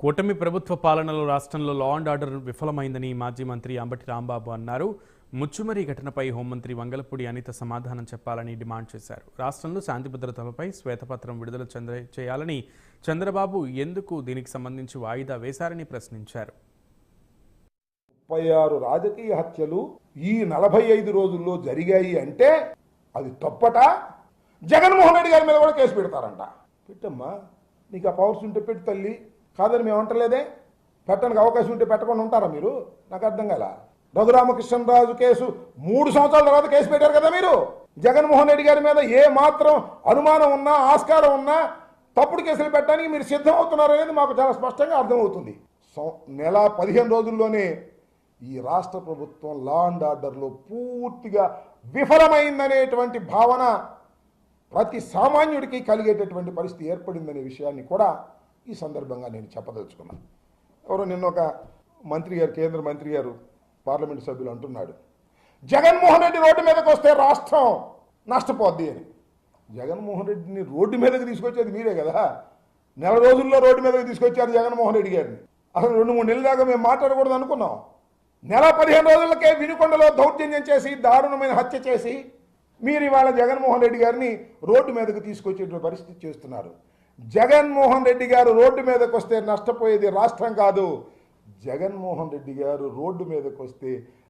కూటమి ప్రభుత్వ పాలనలో రాష్ట్రంలో లా అండ్ ఆర్డర్ విఫలమైందని మాజీ మంత్రి అంబటి రాంబాబు అన్నారు. ముచ్చుమరి ఘటనపై హోంమంత్రి వంగలపూడి అనిత సమాధానం చెప్పాలని డిమాండ్ చేశారు. రాష్ట్రంలో శాంతి భద్రతలపై శ్వేతపత్రం విడుదల చంద్ర చేయాలని చంద్రబాబు ఎందుకు దీనికి సంబంధించి వాయిదా వేశారని ప్రశ్నించారు. ముప్పై ఆరు రాజకీయ హత్యలు ఈ నలభై ఐదు రోజుల్లో జరిగాయి అంటే అది తప్పట. జగన్మోహన్ రెడ్డి గారి మీద కూడా కేసు పెడతారంట. పెట్టమ్మా నీకు ఆ పవర్స్ ఉంటే పెట్టి తల్లి. కాదని మేము అంటలేదే? పెట్టడానికి అవకాశం ఉంటే పెట్టకుండా ఉంటారా మీరు? నాకు అర్థం కాల? రఘురామకృష్ణరాజు కేసు మూడు సంవత్సరాల తర్వాత కేసు పెట్టారు కదా మీరు? జగన్మోహన్ రెడ్డి గారి మీద ఏ మాత్రం అనుమానం ఉన్నా ఆస్కారం ఉన్నా తప్పుడు కేసులు పెట్టడానికి మీరు సిద్ధం అవుతున్నారు అనేది మాకు చాలా స్పష్టంగా అర్థమవుతుంది. నెల పదిహేను రోజుల్లోనే ఈ రాష్ట్ర ప్రభుత్వం లా అండ్ ఆర్డర్లో పూర్తిగా విఫలమైందనేటువంటి భావన ప్రతి సామాన్యుడికి కలిగేటటువంటి పరిస్థితి ఏర్పడిందనే విషయాన్ని కూడా ఈ సందర్భంగా నేను చెప్పదలుచుకున్నాను ఎవరో నిన్న ఒక మంత్రి గారు కేంద్ర మంత్రి గారు పార్లమెంటు సభ్యులు అంటున్నాడు. జగన్మోహన్ రెడ్డి రోడ్డు మీదకి వస్తే రాష్ట్రం నష్టపోద్ది అని. జగన్మోహన్ రెడ్డిని రోడ్డు మీదకి తీసుకొచ్చేది మీరే కదా. నెల రోజుల్లో రోడ్డు మీదకి తీసుకొచ్చారు జగన్మోహన్ రెడ్డి గారిని. అసలు రెండు మూడు నెలల దాకా మేము మాట్లాడకూడదు అనుకున్నాం. నెల పదిహేను రోజులకే వినుకొండలో దౌర్జన్యం చేసి దారుణమైన హత్య చేసి మీరు ఇవాళ జగన్మోహన్ రెడ్డి గారిని రోడ్డు మీదకు తీసుకొచ్చేటువంటి పరిస్థితి చేస్తున్నారు. జగన్మోహన్ రెడ్డి గారు రోడ్డు మీదకి వస్తే నష్టపోయేది రాష్ట్రం కాదు. జగన్మోహన్ రెడ్డి గారు రోడ్డు మీదకి వస్తే